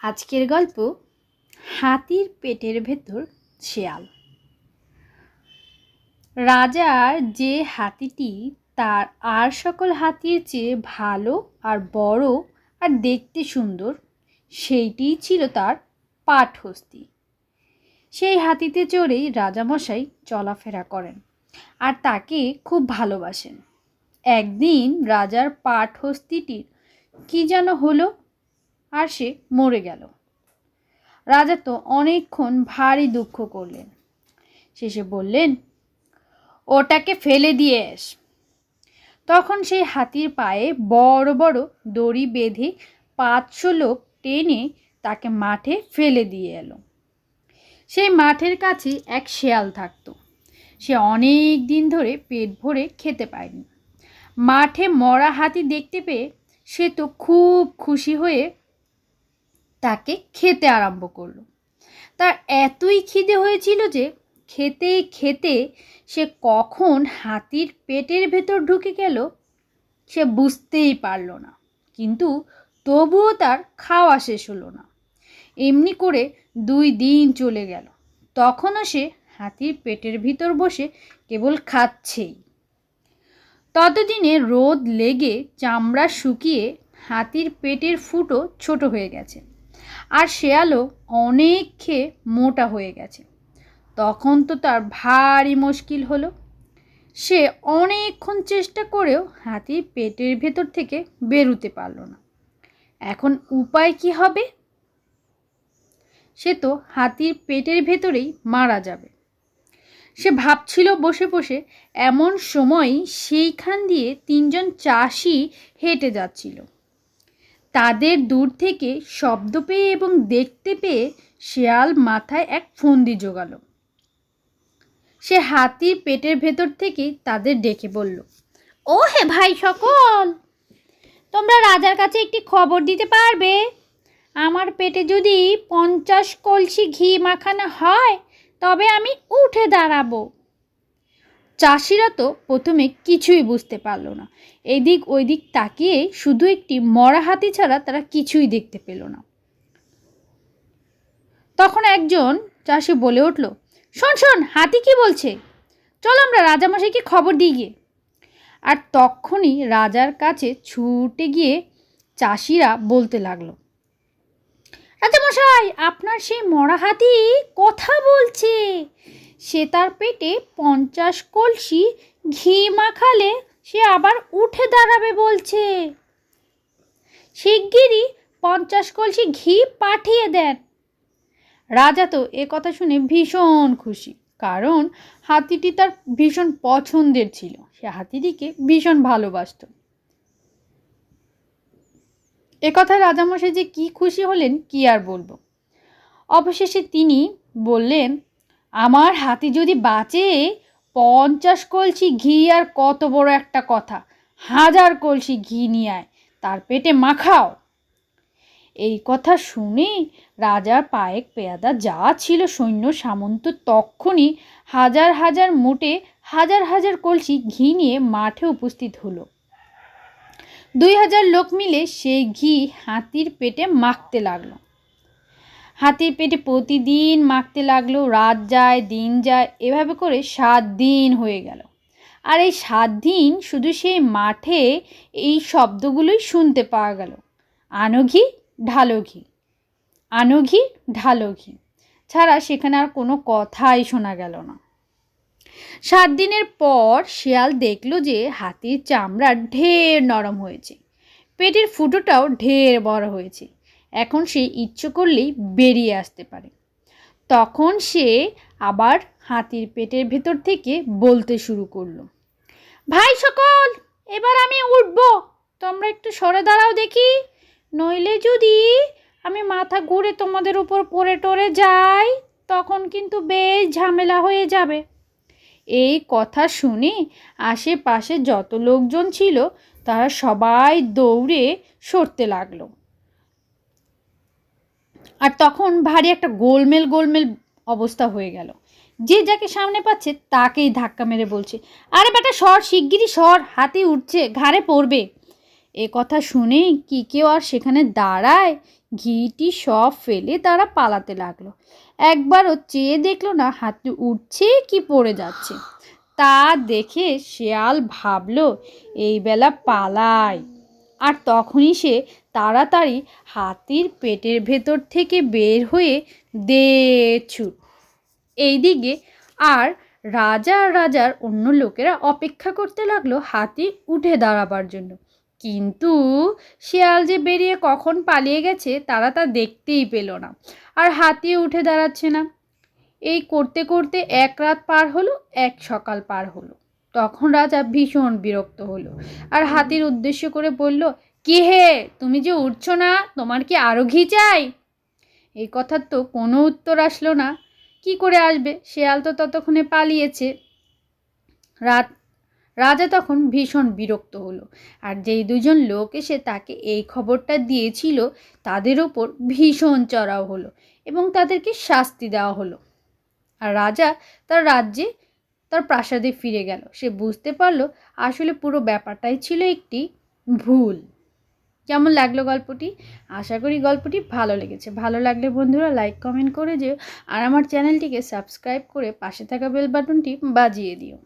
আজকের গল্প হাতির পেটের ভেতর শেয়াল। রাজার যে হাতিটি, তার আর সকল হাতির চেয়ে ভালো আর বড় আর দেখতে সুন্দর, সেইটিই ছিল তার পাঠহস্তি। সেই হাতিতে চড়েই রাজামশাই চলাফেরা করেন আর তাকে খুব ভালোবাসেন। একদিন রাজার পাঠহস্তিটির কি যেন হলো আর সে মরে গেল। রাজা তো অনেকক্ষণ ভারী দুঃখ করলেন। শেষে বললেন, ওটাকে ফেলে দিয়ে এস। তখন সেই হাতির পায়ে বড় বড় দড়ি বেঁধে পাঁচশো লোক টেনে তাকে মাঠে ফেলে দিয়ে এলো। সেই মাঠের কাছে এক শেয়াল থাকতো। সে অনেক দিন ধরে পেট ভরে খেতে পায়নি। মাঠে মরা হাতি দেখতে পেয়ে সে তো খুব খুশি হয়ে তাকে খেতে আরম্ভ করল। তার এতই খিদে হয়েছিল যে খেতে খেতে সে কখন হাতির পেটের ভেতর ঢুকে গেল সে বুঝতেই পারল না। কিন্তু তবুও তার খাওয়া শেষ হলো না। এমনি করে দুই দিন চলে গেল। তখনও সে হাতির পেটের ভিতর বসে কেবল খাচ্ছেই। ততদিনে রোদ লেগে চামড়া শুকিয়ে হাতির পেটের ফুটো ছোট হয়ে গেছে। আর শেয়ালও অনেক খেয়ে মোটা হয়ে গেছে। তখন তো তার ভারী মুশকিল হলো। সে অনেকক্ষণ চেষ্টা করেও হাতির পেটের ভেতর থেকে বেরুতে পারল না। এখন উপায় কি হবে? সে তো হাতির পেটের ভেতরেই মারা যাবে। সে ভাবছিল বসে বসে এমন সময় সেইখান দিয়ে তিনজন চাষি হেঁটে যাচ্ছিল। তাদের দূর থেকে শব্দ পেয়ে এবং দেখতে পেয়ে শেয়াল মাথায় এক ফন্দি জোগালো। সে হাতির পেটের ভেতর থেকে তাদের ডেকে বলল ও হে ভাই সকল, তোমরা রাজার কাছে একটি খবর দিতে পারবে? আমার পেটে যদি পঞ্চাশ কলসি ঘি মাখানো হয়, তবে আমি উঠে দাঁড়াবো। চাষিরা তো প্রথমে কিছুই বুঝতে পারল না। এদিক ওইদিক তাকিয়ে শুধু একটি মরা হাতি ছাড়া তারা কিছুই দেখতে পেল না। তখন একজন চাষি বলে উঠল, শোন শোন, হাতি কি বলছে? চল আমরা রাজামশাইকে খবর দিই গিয়ে। আর তখনই রাজার কাছে ছুটে গিয়ে চাষিরা বলতে লাগল রাজামশাই আপনার সেই মরা হাতি কথা বলছে। সে তার পেটে পঞ্চাশ কলসি ঘি মাখালে সে আবার উঠে দাঁড়াবে বলছে। শিগগিরই পঞ্চাশ কলসি ঘি পাঠিয়ে দেন। রাজা তো এ কথা শুনে ভীষণ খুশি, কারণ হাতিটি তার ভীষণ পছন্দের ছিল। সে হাতিটিকে ভীষণ ভালোবাসত। এ কথায় রাজামশাই যে কি খুশি হলেন কি আর বলব? অবশেষে তিনি বললেন আমার হাতি যদি বাঁচে, পঞ্চাশ কলসি ঘি আর কত বড় একটা কথা। হাজার কলসি ঘি নিয়ে আয়, তার পেটে মাখাও। এই কথা শুনে রাজার পায়েক পেয়াদা যা ছিল সৈন্য সামন্ত তক্ষণই হাজার হাজার মোটে হাজার হাজার কলসি ঘি নিয়ে মাঠে উপস্থিত হলো। দুই হাজার লোক মিলে সেই ঘি হাতির পেটে মাখতে লাগল। হাতির পেটে প্রতিদিন মাখতে লাগল, রাত যায়, দিন যায়, এভাবে করে সাত দিন হয়ে গেল। আর এই সাত দিন শুধু সেই মাঠে এই শব্দগুলোই শুনতে পাওয়া গেল। আনো ঘি ঢালো ঘি আনো ঢালো ঘি ছাড়া সেখানে আর কোনো কথাই শোনা গেল না। সাত দিনের পর শিয়াল দেখল যে হাতির চামড়া ঢের নরম হয়েছে। পেটের ফুটোটাও ঢের বড় হয়েছে। এখন সে ইচ্ছে করলেই বেরিয়ে আসতে পারে। তখন সে আবার হাতির পেটের ভেতর থেকে বলতে শুরু করল, ভাই সকল, এবার আমি উঠব। তোমরা একটু সরে দাঁড়াও দেখি। নইলে যদি আমি মাথা ঘুরে তোমাদের উপর পড়ে টরে যাই, তখন কিন্তু বেশ ঝামেলা হয়ে যাবে। এই কথা শুনে আশেপাশে যত লোকজন ছিল, তারা সবাই দৌড়ে সরতে লাগল। আর তখন ভারী একটা গোলমেল গোলমেল অবস্থা হয়ে গেল। যে যাকে সামনে পাচ্ছে তাকেই ধাক্কা মেরে বলছে, আরে বেটা সর, শিগগিরই সর, হাতে উঠছে, ঘাড়ে পড়বে। এ কথা শুনেই কি কেউ আর সেখানে দাঁড়ায়, ঘিটি সব ফেলে তারা পালাতে লাগল। একবারও চেয়ে দেখল না হাতি উঠছে কি পড়ে যাচ্ছে। তা দেখে শেয়াল ভাবলো, এই বেলা পালায় আর তখনই সে তাড়াতাড়ি হাতির পেটের ভেতর থেকে বের হয়ে দে ছুট এইদিকে আর রাজা রাজার অন্য লোকেরা অপেক্ষা করতে লাগল হাতি উঠে দাঁড়াবার জন্য। কিন্তু শিয়াল যে বেরিয়ে কখন পালিয়ে গেছে তারা তা দেখতেই পেল না আর হাতি উঠে দাঁড়াচ্ছে না। এই করতে করতে এক রাত পার হলো, এক সকাল পার হলো। তখন রাজা ভীষণ বিরক্ত হলো আর হাতির উদ্দেশ্য করে বলল কি হে? তুমি যে উঠছো না, তোমার কি আরও ঘি চাই? এই কথার তো কোনো উত্তর আসলো না। কি করে আসবে? শেয়াল তো ততক্ষণে পালিয়েছে। রাত, রাজা তখন ভীষণ বিরক্ত হলো। আর যেই দুজন লোক এসে তাকে এই খবরটা দিয়েছিল, তাদের ওপর ভীষণ চড়াও হলো এবং তাদেরকে শাস্তি দেওয়া হলো। আর রাজা তার রাজ্যে, তার প্রাসাদে ফিরে গেল। সে বুঝতে পারল আসলে পুরো ব্যাপারটাই ছিল একটি ভুল। কেমন লাগল গল্পটি? আশা করি গল্পটি ভালো লেগেছে। ভালো লাগলে বন্ধুরা লাইক কমেন্ট করে যে আর আমার চ্যানেলটিকে সাবস্ক্রাইব করে পাশে থাকা বেল বাটনটি বাজিয়ে দিও।